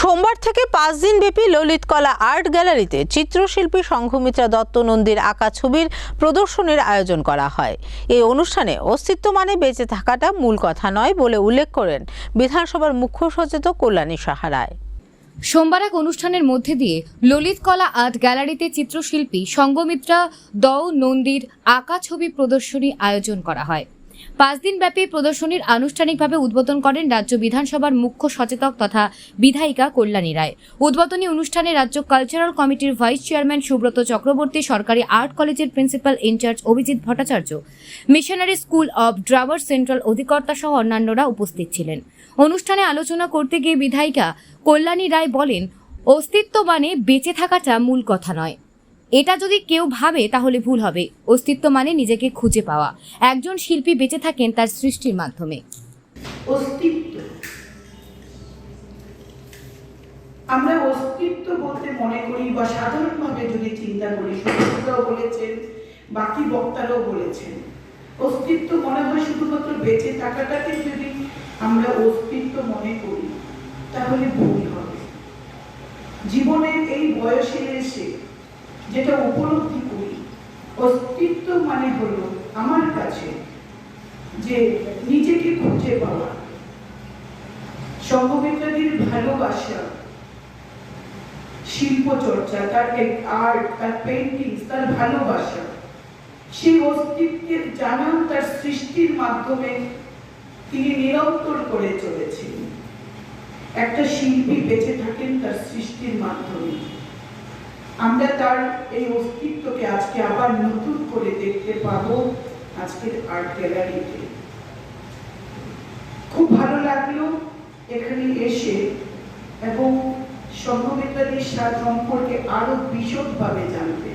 সোমবার থেকে পাঁচ দিন ব্যাপী ললিত কলা আর্ট গ্যালারিতে চিত্রশিল্পী সংঘমিত্রা দত্ত নন্দীর আঁকা ছবির প্রদর্শনীর আয়োজন করা হয়। এই অনুষ্ঠানে অস্তিত্ব মানে বেঁচে থাকাটা মূল কথা নয় বলে উল্লেখ করেন বিধানসভার মুখ্য সচেতক কল্যাণী সাহারায়। সোমবার এক অনুষ্ঠানের মধ্যে দিয়ে ললিত কলা আর্ট গ্যালারিতে চিত্রশিল্পী সঙ্গমিত্রা দও নন্দীর আঁকা ছবি প্রদর্শনী আয়োজন করা হয়। পাঁচ দিনব্যাপী প্রদর্শনীর আনুষ্ঠানিকভাবে উদ্বোধন করেন রাজ্য বিধানসভার মুখ্য সচেতক তথা বিধায়িকা কল্যাণী রায়। উদ্বোধনী অনুষ্ঠানে রাজ্য কালচারাল কমিটির ভাইস চেয়ারম্যান সুব্রত চক্রবর্তী, সরকারি আর্ট কলেজের principal in charge Abhijit Bhattacharya missionary school of ড্রাভার সেন্ট্রাল অধিকর্তা সহ অন্যান্যরা উপস্থিত ছিলেন। অনুষ্ঠানে আলোচনা করতে গিয়ে বিধায়িকা কল্যাণী রায় বলেন, অস্তিত্ব মানে বেঁচে থাকাটা মূল কথা নয়। এটা যদি কেউ ভাবে, তাহলে ভুল হবে। অস্তিত্ব মানে নিজেকে খুঁজে পাওয়া। একজন শিল্পী বেঁচে থাকেন তার সৃষ্টির মাধ্যমে। অস্তিত্ব। আমরা অস্তিত্ব বলতে মনে করি বা সাধারণভাবে যদি চিন্তা করি সুচিত্রাও বলেছেন, বাকি বক্তারাও বলেছেন, অস্তিত্ব মনে হয় শুধুমাত্র বেঁচে থাকাটাকে যদি আমরা অস্তিত্ব মনে করি, তাহলে ভুল হবে। জীবনের এই বয়সে এসে যেটা উপলব্ধি করি, অস্তিত্ব মানে হলো আমার কাছে যে নিজেকে খুঁজে পাওয়া। সঙ্গমিত্রাদির ভালোবাসা, শিল্প চর্চা, তার আর্ট তার পেন্টিং তার ভালোবাসা, সেই অস্তিত্বের জানান তার সৃষ্টির মাধ্যমে তিনি নিরন্তর করে চলেছেন। একটা শিল্পী বেঁচে থাকেন তার আমরা তার এই অস্তিত্বকে আজকে আবার নতুন করে দেখতে পাবো আজকের আর্ট গ্যালারিতে খুব ভালো লাগল এখানে এসে এবং সাথে সম্পর্কে আরও বিশদভাবে জানতে।